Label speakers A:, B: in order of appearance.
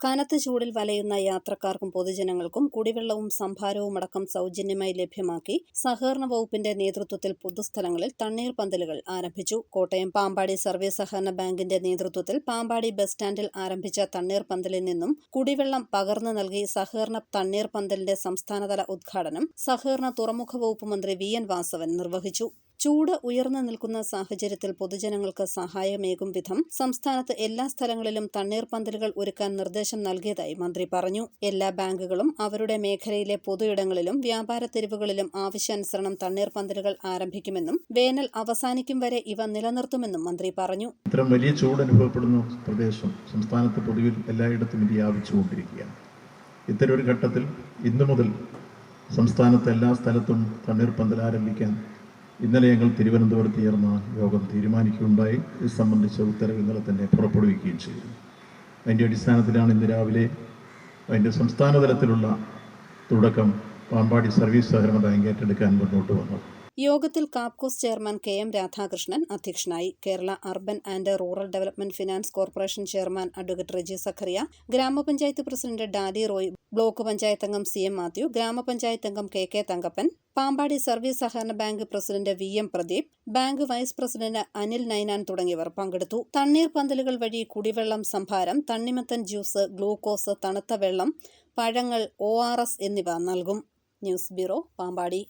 A: കനത്ത ചൂടിൽ വലയുന്ന യാത്രക്കാർക്കും പൊതുജനങ്ങൾക്കും കുടിവെള്ളവും സംഭാരവും അടക്കം സൗജന്യമായി ലഭ്യമാക്കി സഹകരണ വകുപ്പിന്റെ നേതൃത്വത്തിൽ പൊതുസ്ഥലങ്ങളിൽ തണ്ണീർ പന്തലുകൾ ആരംഭിച്ചു. കോട്ടയം പാമ്പാടി സർവീസ് സഹകരണ ബാങ്കിന്റെ നേതൃത്വത്തിൽ പാമ്പാടി ബസ് സ്റ്റാൻഡിൽ ആരംഭിച്ച തണ്ണീർ പന്തലിൽ നിന്നും കുടിവെള്ളം പകർന്നു നൽകി സഹകരണ തണ്ണീർ പന്തലിന്റെ സംസ്ഥാനതല ഉദ്ഘാടനം സഹകരണ തുറമുഖ വകുപ്പ് മന്ത്രി വി എൻ വാസവൻ നിർവഹിച്ചു. ചൂട് ഉയർന്നു നിൽക്കുന്ന സാഹചര്യത്തിൽ പൊതുജനങ്ങൾക്ക് സഹായമേകും വിധം സംസ്ഥാനത്ത് എല്ലാ സ്ഥലങ്ങളിലും തണ്ണീർ പന്തലുകൾ ഒരുക്കാൻ നിർദ്ദേശം നൽകിയതായി മന്ത്രി പറഞ്ഞു. എല്ലാ ബാങ്കുകളും അവരുടെ മേഖലയിലെ പൊതുയിടങ്ങളിലും വ്യാപാര തെരുവുകളിലും ആവശ്യാനുസരണം തണ്ണീർ പന്തലുകൾ ആരംഭിക്കുമെന്നും വേനൽ അവസാനിക്കും വരെ ഇവ നിലനിർത്തുമെന്നും മന്ത്രി പറഞ്ഞു.
B: ഇത്തരം വലിയ ചൂട് അനുഭവപ്പെടുന്ന പ്രദേശം സംസ്ഥാനത്ത് പൊതുവിൽ എല്ലായിടത്തും വ്യാപിച്ചുകൊണ്ടിരിക്കുകയാണ്. ഇത്തരം ഒരു ഘട്ടത്തിൽ ഇന്നു മുതൽ സംസ്ഥാനത്ത് എല്ലാ സ്ഥലത്തും തണ്ണീർ പന്തൽ ആരംഭിക്കാൻ ഇന്നലെ ഞങ്ങൾ തിരുവനന്തപുരത്ത് ചേർന്ന യോഗം തീരുമാനിക്കുകയുണ്ടായി. ഇത് സംബന്ധിച്ച ഉത്തരവ് ഇന്നലെ തന്നെ പുറപ്പെടുവിക്കുകയും ചെയ്തു. അതിന്റെ അടിസ്ഥാനത്തിലാണ് ഇന്ന് രാവിലെ അതിന്റെ സംസ്ഥാന തലത്തിലുള്ള തുടക്കം പാമ്പാടി സർവീസ് സഹകരണ ബാങ്ക് ഏറ്റെടുക്കാൻ മുന്നോട്ട് വന്നത്.
A: യോഗത്തിൽ Kapcos chairman K M Radhakrishnan അധ്യക്ഷനായി Kerala urban and rural development finance corporation chairman advocate Reji Zachariah ഗ്രാമപഞ്ചായത്ത് പ്രസിഡന്റ് ഡാലി റോയ് ബ്ലോക്ക് പഞ്ചായത്ത് അംഗം സി എം മാത്യു ഗ്രാമപഞ്ചായത്ത് അംഗം K K Thankappan Pampady service സഹകരണ bank president V M Pradeep bank vice president Anil Ninan തുടങ്ങിയവർ പങ്കെടുത്തു. തണ്ണീർ പന്തലുകൾ വഴി കുടിവെള്ളം സംഭാരം തണ്ണിമത്തൻ ജ്യൂസ് ഗ്ലൂക്കോസ് തണുത്ത വെള്ളം പഴങ്ങൾ ഒ എന്നിവ നൽകും. News bureau Pampady.